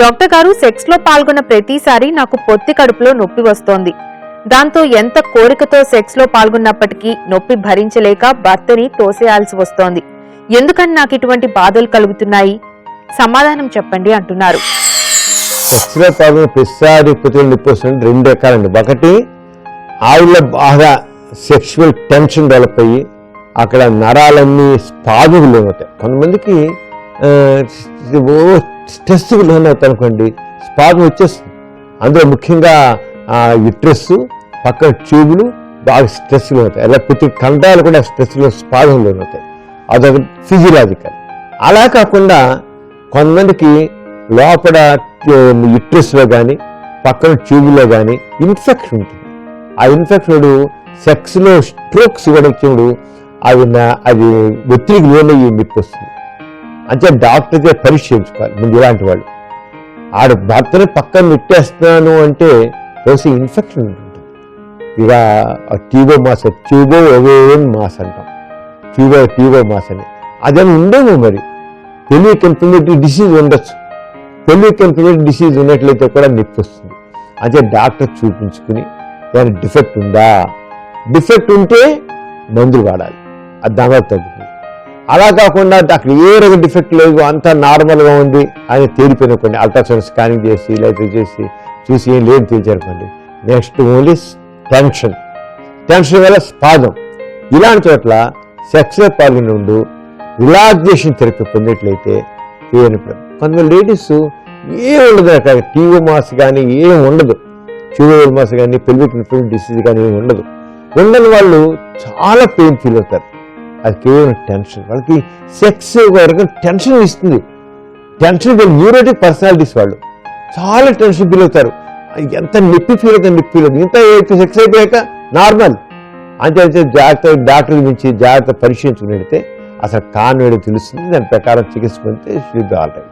Doctor గారు సెక్స్లో పాల్గొన్న ప్రతిసారి నాకు పొత్తి కడుపులో నొప్పి వస్తోంది. దాంతో ఎంత కోరికతో సెక్స్లో పాల్గొన్నప్పటికీ నొప్పి భరించలేక భర్తని తోసేయాల్సి వస్తోంది. ఎందుకని నాకు ఇటువంటి బాధలు కలుగుతున్నాయి? సమాధానం చెప్పండి అంటున్నారు. సెక్స్లో పాల్గొన్న ప్రతిసారి కుతులు నొప్పి వస్తుంది. రెండు రకాలండి. ఒకటి ఆవిడ బాగా సెక్షువల్ టెన్షన్ డెవలప్ అయ్యి అక్కడ నరాలన్నీ స్పాదులు ఉంటాయి. కొంతమందికి ఓ స్ట్రెస్ లోనవుతాయి అనుకోండి స్పాదం వచ్చేస్తుంది. అందులో ముఖ్యంగా ఆ పక్కన ట్యూబులు బాగా స్ట్రెస్ అవుతాయి అలా ప్రతి కండాలు కూడా స్ట్రెస్లో స్పాదం లోనవుతాయి అదొక ఫిజియలాజికల్. అలా కాకుండా కొంతమందికి లోపల యుట్రెస్లో కానీ పక్కన ట్యూబ్లో కానీ ఇన్ఫెక్షన్ ఉంటుంది. ఆ ఇన్ఫెక్షన్ సెక్స్లో స్ట్రోక్స్ కూడా వచ్చినప్పుడు అది అది ఒత్తిడికి లోనయ్యి నొప్పి వస్తుంది. అంటే డాక్టర్కే పరీక్ష చేయించుకోవాలి ముందు ఇలాంటి వాళ్ళు. ఆడ భర్తని పక్కన నెట్టేస్తున్నాను అంటే బహుశా ఇన్ఫెక్షన్ ఉంటుంది. ఇక tubo mass tubo ovarian mass అంటాం. ట్యూబో ట్యూబో మాస్ అని. అదని ఉండేమో మరి. తెలియక ఇన్ఫ్లమేటరీ డిసీజ్ ఉండొచ్చు. తెలియక ఇన్ఫ్లమేటరీ డిసీజ్ ఉన్నట్లయితే కూడా నొప్పి వస్తుంది. అంటే డాక్టర్ చూపించుకుని దాని డిఫెక్ట్ ఉందా? డిఫెక్ట్ ఉంటే మందులు వాడాలి. అది దాని తగ్గు అలా కాకుండా అక్కడ ఏ రకం డిఫెక్ట్ లేదు అంతా నార్మల్గా ఉంది అని తేలిపోయిన కొన్ని అల్ట్రాసౌండ్ స్కానింగ్ చేసి లేకపోతే చేసి చూసి ఏం లేదు తెలిచారనుకోండి. నెక్స్ట్ ఓన్లీ టెన్షన్ టెన్షన్ వల్ల స్పాదం ఇలాంటి చోట్ల సెక్స్లో పాల్గొని రిలాక్సేషన్ థెరపీ పొందినట్లయితే ఏమి కొంతమంది లేడీస్ ఏం ఉండదు అక్కడ. టీవీ మాస్ కానీ ఏం ఉండదు. ట్యూబో మాస్ కానీ పెల్విక్ డిసీజ్ కానీ ఏమి ఉండదు. ఉండని వాళ్ళు చాలా పెయిన్ ఫీల్ అవుతారు. అది కేవలం టెన్షన్ వాళ్ళకి సెక్స్ వరకు టెన్షన్ ఇస్తుంది. టెన్షన్ న్యూరోటిక్ పర్సనాలిటీస్ వాళ్ళు. చాలా టెన్షన్ ఫీల్ అవుతారు. ఎంత నొప్పి ఫీల్ అవుతుంది నొప్పి ఫీల్ అవుతుంది. ఇంత సెక్స్ అయిపోయాక నార్మల్ అంతే అంతే జాగ్రత్త డాక్టర్ నుంచి జాగ్రత్త పరిశీలించుకుని అసలు కాను తెలుస్తుంది. దాని ప్రకారం చికిత్స పొందితే షుడ్ ఆల్ రైట్